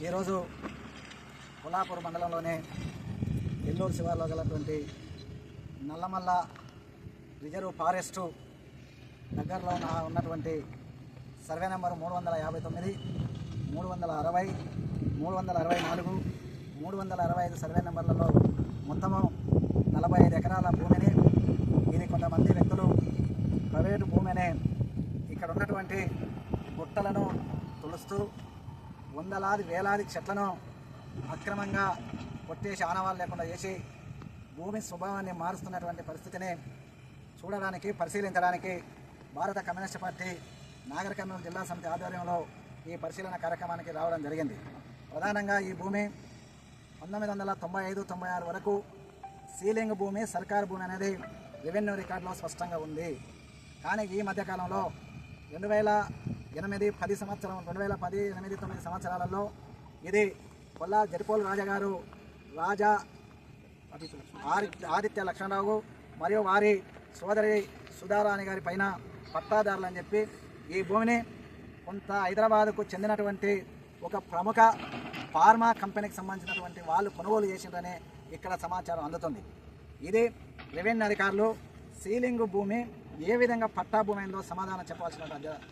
ఈరోజు కొల్లాపూర్ మండలంలోనే ఎల్లూరు శివార్లో గలటువంటి నల్లమల్ల రిజర్వ్ ఫారెస్టు దగ్గరలో ఉన్న- ఉన్నటువంటి సర్వే నెంబర్ మూడు వందల యాభై తొమ్మిది మూడు వందల అరవై మూడు వందల అరవై నాలుగు మూడు వందల అరవై ఐదు సర్వే నెంబర్లలో మొత్తము నలభై ఐదు ఎకరాల భూమిని ఇది కొంతమంది వ్యక్తులు ప్రైవేటు భూమిని ఇక్కడ ఉన్నటువంటి గుట్టలను తులుస్తూ వందలాది వేలాది చెట్లను అక్రమంగా కొట్టేసి ఆనవాళ్ళు లేకుండా చేసి భూమి స్వభావాన్ని మారుస్తున్నటువంటి పరిస్థితిని చూడడానికి పరిశీలించడానికి భారత కమ్యూనిస్ట్ పార్టీ నాగర్ కర్నూలు జిల్లా సమితి ఆధ్వర్యంలో ఈ పరిశీలన కార్యక్రమానికి రావడం జరిగింది. ప్రధానంగా ఈ భూమి పంతొమ్మిది వందల తొంభై ఐదు తొంభై ఆరు వరకు సీలింగ్ భూమి సర్కారు భూమి అనేది రెవెన్యూ రికార్డులో స్పష్టంగా ఉంది. కానీ ఈ మధ్యకాలంలో రెండు వేల ఎనిమిది పది సంవత్సరం రెండు వేల పది ఎనిమిది తొమ్మిది సంవత్సరాలలో ఇది కొల్లా జడిపోలు రాజా గారు రాజా ఆదిత్య లక్ష్మణరావు మరియు వారి సోదరి సుధారాణి గారి పైన పట్టాదారులు అని చెప్పి ఈ భూమిని కొంత హైదరాబాద్కు చెందినటువంటి ఒక ప్రముఖ ఫార్మా కంపెనీకి సంబంధించినటువంటి వాళ్ళు కొనుగోలు చేసిందని ఇక్కడ సమాచారం అందుతుంది. ఇది రెవెన్యూ అధికారులు సీలింగ్ భూమి ఏ విధంగా పట్టా భూమి అయిందో సమాధానం చెప్పాల్సిన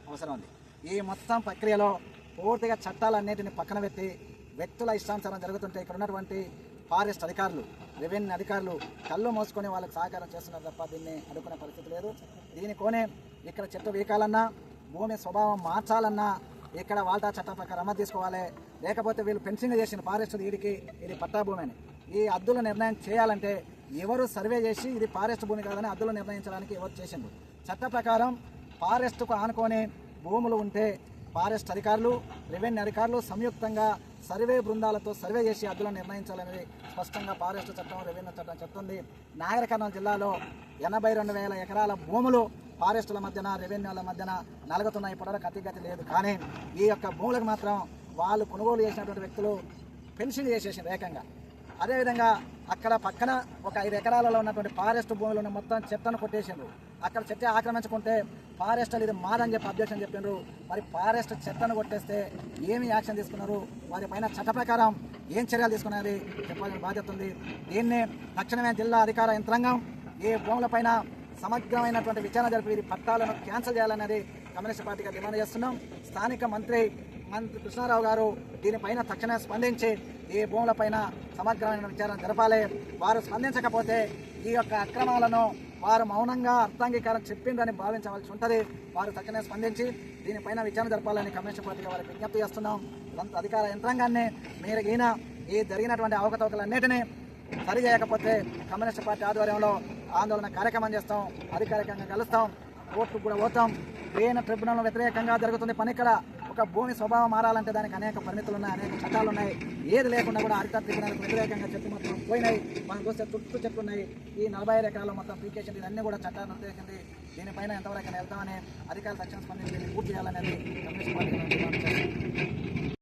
అవసరం ఉంది. ఈ మొత్తం ప్రక్రియలో పూర్తిగా చట్టాలన్నిటిని పక్కన పెట్టి వ్యక్తుల ఇష్టానుసారం జరుగుతుంటే ఇక్కడ ఉన్నటువంటి ఫారెస్ట్ అధికారులు రెవెన్యూ అధికారులు కళ్ళు మోసుకొని వాళ్ళకి సహకారం చేస్తున్నారు తప్ప దీన్ని అడుగుకునే పరిస్థితి లేదు. దీనికోనే ఇక్కడ చెట్టు వీకాలన్నా భూమి స్వభావం మార్చాలన్నా ఇక్కడ వాల్టా చట్టం ప్రకారం అమలు తీసుకోవాలి. లేకపోతే వీళ్ళు ఫెన్సింగ్ చేసిన ఫారెస్ట్ వీడికి ఇది పట్టా భూమి అని ఈ అద్దుల నిర్ణయం చేయాలంటే ఎవరు సర్వే చేసి ఇది ఫారెస్ట్ భూమి కాదని అద్దులు నిర్ణయించడానికి ఎవరు చేసిండ్రు? చట్ట ప్రకారం ఫారెస్ట్కు ఆనుకొని భూములు ఉంటే ఫారెస్ట్ అధికారులు రెవెన్యూ అధికారులు సంయుక్తంగా సర్వే బృందాలతో సర్వే చేసి అద్దులను నిర్ణయించాలనేది స్పష్టంగా ఫారెస్ట్ చట్టం రెవెన్యూ చట్టం చెప్తుంది. నాగర్ కర్నూలు జిల్లాలో ఎనభై రెండు వేల ఎకరాల భూములు ఫారెస్టుల మధ్యన రెవెన్యూల మధ్యన నలుగుతున్నాయి. ఇప్పటివరకు అతిగతి లేదు. కానీ ఈ యొక్క భూములకు మాత్రం వాళ్ళు కొనుగోలు చేసినటువంటి వ్యక్తులు పెన్షన్ చేసేసింది ఏకంగా. అదేవిధంగా అక్కడ పక్కన ఒక ఐదు ఎకరాలలో ఉన్నటువంటి ఫారెస్ట్ భూములు ఉన్న మొత్తం చెత్తను కొట్టేసిండ్రు. అక్కడ చెత్త ఆక్రమించుకుంటే ఫారెస్ట్ ఇది మాదని చెప్పి అబ్జెక్షన్ చెప్పిండ్రు. మరి ఫారెస్ట్ చెట్లను కొట్టేస్తే ఏమి యాక్షన్ తీసుకున్నారు? వారి పైన చట్ట ప్రకారం ఏం చర్యలు తీసుకున్నది చెప్పాల్సిన బాధ్యత ఉంది. దీన్ని తక్షణమే జిల్లా అధికార యంత్రాంగం ఏ భూములపైన సమగ్రమైనటువంటి విచారణ జరిపి వీరి పట్టాలను క్యాన్సిల్ చేయాలనేది కమ్యూనిస్ట్ పార్టీగా డిమాండ్ చేస్తున్నాం. స్థానిక మంత్రి మంత్రి కృష్ణారావు గారు దీనిపైన తక్షణమే స్పందించి ఈ భూములపైన సమగ్రమైన విచారణ జరపాలి. వారు స్పందించకపోతే ఈ యొక్క అక్రమాలను వారు మౌనంగా అర్థాంగీకారం చెప్పిందని భావించవలసి ఉంటుంది. వారు తక్షణమే స్పందించి దీనిపైన విచారణ జరపాలని కమిషన్ పార్టీగా వారికి విజ్ఞప్తి చేస్తున్నాం. ఇదంతా అధికార యంత్రాంగాన్ని మీరు ఈయన ఈ జరిగినటువంటి అవకతవకలన్నిటినీ సరి చేయకపోతే కమ్యూనిస్ట్ పార్టీ ఆధ్వర్యంలో ఆందోళన కార్యక్రమం చేస్తాం అధికారికంగా కలుస్తాం కోర్టుకు కూడా పోతాం. వేయన ట్రిబ్యునల్ వ్యతిరేకంగా జరుగుతుంది పని ఇక్కడ. ఒక భూమి స్వభావం మారాలంటే దానికి అనేక పరిమితులు ఉన్నాయి అనేక చట్టాలు ఉన్నాయి ఏది లేకుండా కూడా హరిత ట్రిబ్యునల్కి వ్యతిరేకంగా చెట్లు మొత్తం పోయినాయి. మనం చూస్తే చుట్టూ చెట్లు ఉన్నాయి ఈ నలభై ఐదు ఎకరాలు మొత్తం పీకేసింది. ఇవన్నీ కూడా చట్టాలు వ్యతిరేకింది దీనిపైన ఎంతవరకు వెళ్తామని అధికారులు తక్షణ స్పందించి పూర్తి చేయాలనేది కమ్యూనిస్ట్ పార్టీ